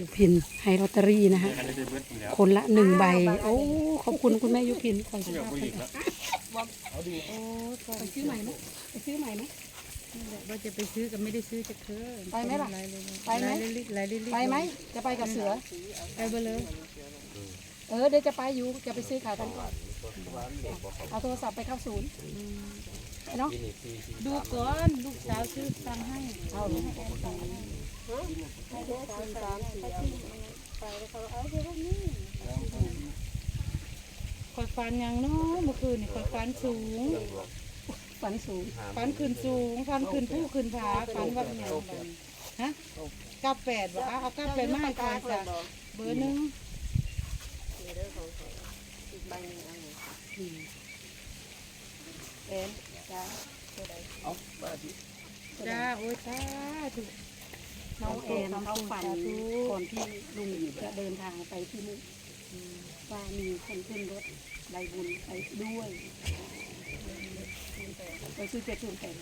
ยุพินให้ลอตเตอรี่นะคะอันนี้ได้เบิดอยู่แล้วคนละหนึ่งใบ โอ้ขอบคุณคุณแม่ยุพินขอบคุณเชื่อมากผู้หญิงแล้วไปซื้อใหม่ไหมไปซื้อใหม่ไหมว่าจะไปซื้อก็ไม่ได้ซื้อจะเคือไปไหมล่ะลายเลยไปไหมลายลิลายลิไปไหมจะไปกับเสือไปเบอร์เลยเออเดี๋ยวจะไปอยู่จะไปซื้อขายกันก่อนเอาโทรศัพท์ไปเข้าศูนย์ไปเนาะดูก่อนลูกสาวซื้อตังค์ให้เอา เลยให้แอนสั่คอยฟันยังเนาะเมื่อคืนนี่คอยฟันสูงฝันสูงฟันขึ้นสูงฟันขึ้นผู้ขึ้นผาฟันว่าเป็นยังไงฮะเก้าแปดวะเอาเก้าแปดมาให้ก่อนจ้ะเบอร์หนึ่งเอ็นจ้าจ้าโอ้ยจ้าถูก น้องเอ็นเขาฝันก่อนที่ลุงจะเดินทางไปที่นู่นว่ามีคนขึ้นรถใบบุญไปด้วยไปซื้อเจ็ดศูนย์แปด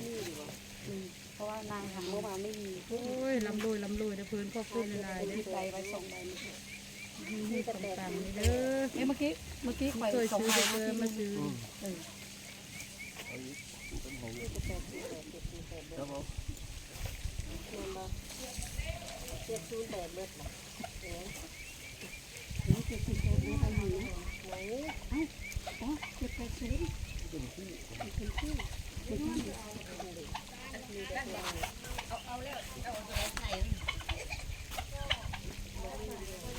อืมเพราะว่านางทำเมื่อวานไม่มีโอ้ยลำรวยลำรวยนะเพื่อนขอบคุณหลายๆเลเลยใบไปสองใบเมื่อกี้มีต่างๆนี่เด้อเอ้ยเมื่อกี้เมื่อกี้ไปเคยสองซื้อใบ เด้อเมื่อมากี้ซื้อเออนี่เจ็ดสิบแปดนี่ไปอยู่นะไหนเอ้าอ๋อเจ็ดแปดศูนย์เป็นคู่เป็นคู่เป็นคู่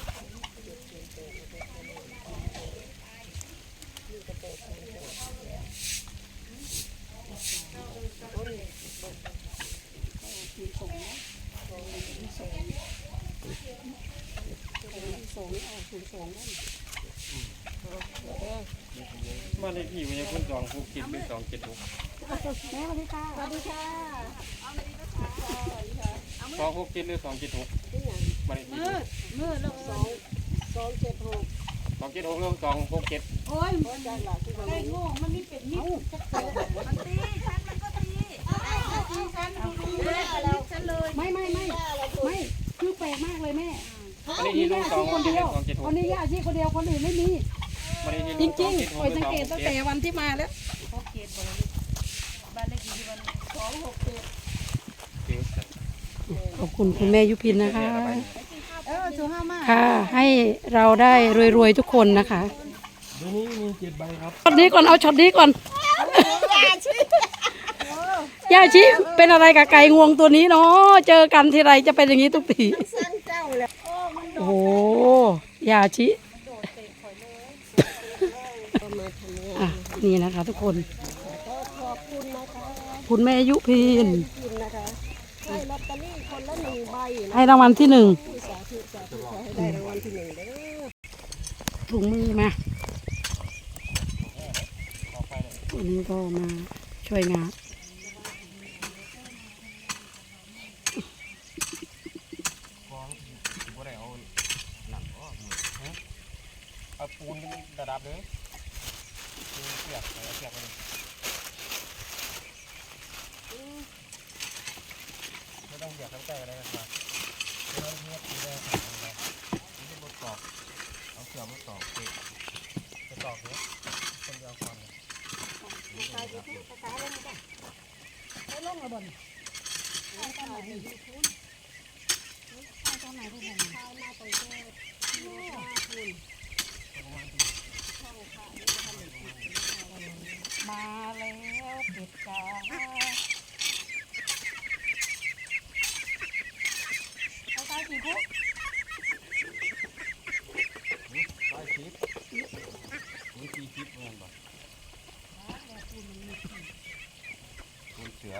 ส ออกศูนย์สองได้บ้านเลขที่มันยังคนจองภูเก็ตเป็นสองเจ็ดหกแม่สวัสดีค่ะสวัสดีค่ะสองหกเจ็ดหรือสองเจ็ดหกบ้านเลขที่เมื่อเมื่อเราสองสองเจ็ดหกสองเจ็ดหกเรื่องสองหกเจ็ดโอ้ยไก่โง่มันนี่เป็นมิตรจักเสือมันตีฉันมันก็ตีตีฉันดูดูเลยฉันเลย ไม่ไม่ไม่ไม่คือแปลกมากเลยแม่ บ้านเลขที่ลุงสองหคกนเจ็ดเดียวสองเจ็ดหกคนนี้ย่าชีคนเดียวคนอื่นไม่มีบ้านเลขที่จลุงสริองงเจ็ดๆหคกอยหรือสังสองเกตหตั้กงเจ็แต่ดวันที่มาแล้วเขาเกตบอกบ้านเลขที่วันสองหกเจ็ดขอบคุณคุณแม่ยุพินนะคะเออสูห้ามากค่ะ ให้เราได้รวยๆทุกคนนะคะเดี๋ยวนี้มีเจ็ดใบครับช็อตนี้ก่อนเอาช็อตนี้ก่อนย่าชิเป็นอะไรกับไก่งวงตัวนี้เนาะเจอกันทีไรจะเป็นอย่างนี้ทุกที โอ้โหยาชิอะนี่นะคะทุกคนขอบคุณนะคะคุณแม่ยุพินคุณนะคะให้ลอตเตอรี่คนละหนึ่งใบนะให้รางวัลที่หนึ่งสาธุสาธุขอให้ได้รางวัลที่หนึ่งเด้อถุงมือมาวันนี้ก็มาช่วยงาน เอาปูนระดับเลย เสียบเสียบไปไม่ต้องเสียบทั้งใจอะไรกันมาไม่ต้องเทียบตีได้ขาดนั้นนี่จะบดตอกเอาเสือมาตอกเตะจะตอกเนี้ยคนเดียวความมาแมาแล้วปิดจาตายกี่คุก ใต้ชิปนี่ตีชิปเงินป่ะปูนเสือ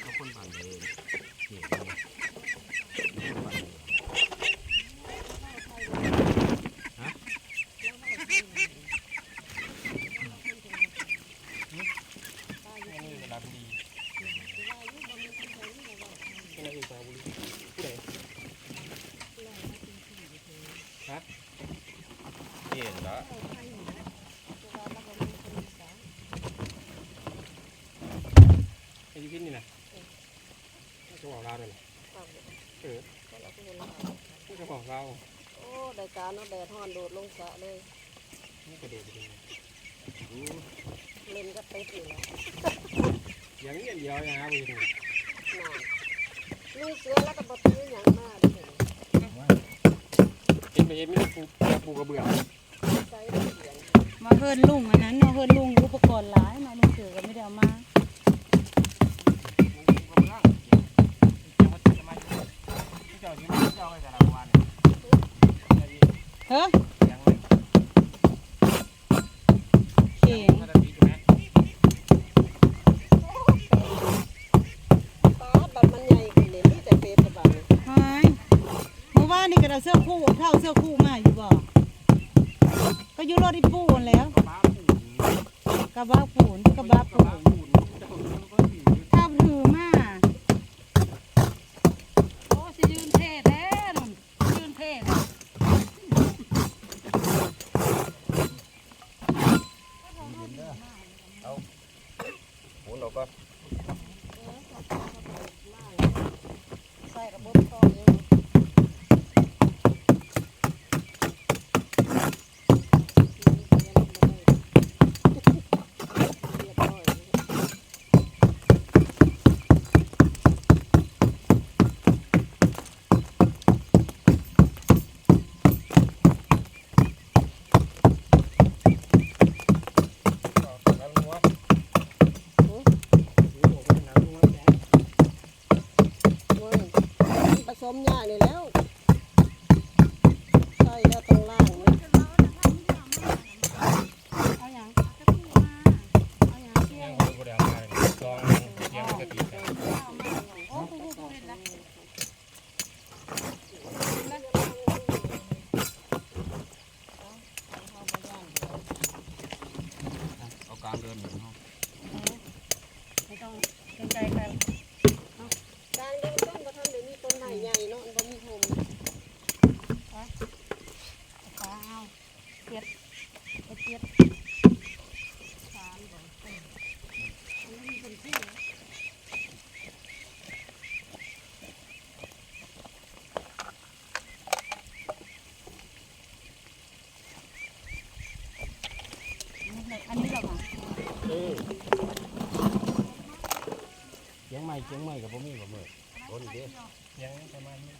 เขาคนผ่านเลยเขียนเลย ยี่ชิ้นนี่นะจะ บอกเราเลยเออจะบอกเราโอ้ได้การเนาะแดดฮ้อนโดดลงสระเลยนี่กระโดดไปดูเล่นก็ติดอยู่แล้วอย่างนี้เดียวนะไปดูน่ะลุงเสือแล้วก็บ่ตื้อหยังมาเด้อเห็นไปเห็นไม่ปูปูกระเบื้องใส่ได้เสียงมาเฮินลุงอันนั้นมาเฮินลุงอุปกรณ์หลายเนาะลุงเสือก็ไม่ได้เอามา ปูกระเบื้องจะมาจะมาเจ้าที่เจ้าไปแต่ละวันเฮ้ยยังเลยเข่งมาตะกี้ใช่ไหมตาบัดมันใหญ่ขึ้นนี่มีแต่เป็ดกับบัดนี่หายเมื่อวานนี่ก็ได้เสื้อคู่เท่าเสื้อคู่มาอยู่บ่ก็อยู่รถอีปูนแล้วบ้าปูกระบะปูนกระบะปูบ้านปูเจ้าก็ถือถ้าถือมาโอ้สิยืนเท่แท้นุ่นยืนเท่เลย ปู ใส่กระบอกต่อเองเรียบร้อย แล้วงัวดูผมเป็นน้ำงัวแก่ โอ้ยผส มยานี่แล้ว ใส่แล้วต้องล้างนะ เอาอย่างจะคู่มาเอาอย่างเที่ย ยั ว งไม่ได้เอามาลองยังกระติกกัน โอ้กูกูกูเห็นแล้ว เอากลางเดินหนึ่งห้อง ไม่ต้องเกรงใจใคร กลางเดินต้นบ่ทันได้มีต้นไม้ใหญ่เนาะมันบ่มีโฮม ฟ้าเอาเปียดเปียดสามเดี๋ยวเต็มอันนี้มีเป็นที่นะอันนี้เหรอคะ เออเจียง ใหม่เจียงใหม่กับพ่อมีกับมือโอ้นี่เด้ยังประมาณนี้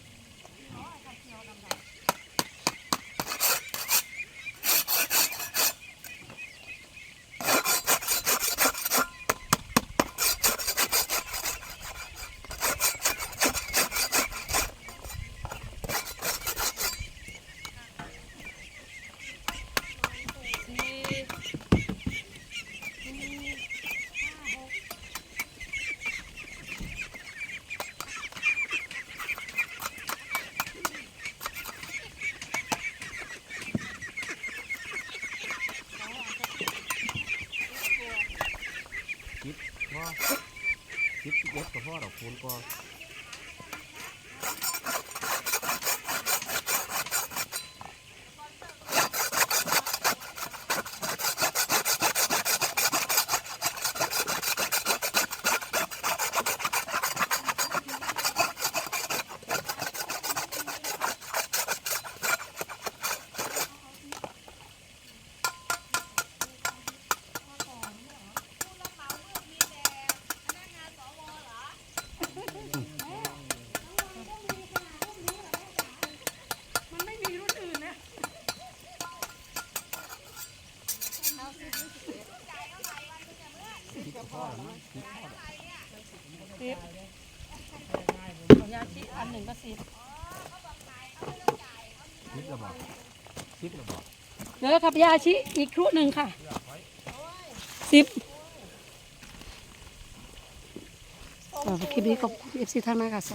พ่อ คิดเย็ดกับพ่อดอกคูณก็ สิบยาชีอันหนึ่งก็สิบคิดระบอกคิดระบอกเดี๋ยวครับยาชีอีกครุหนึ่งค่ะสิบคลิปนี้ขอบคุณเอฟซีท่านมากค่ะ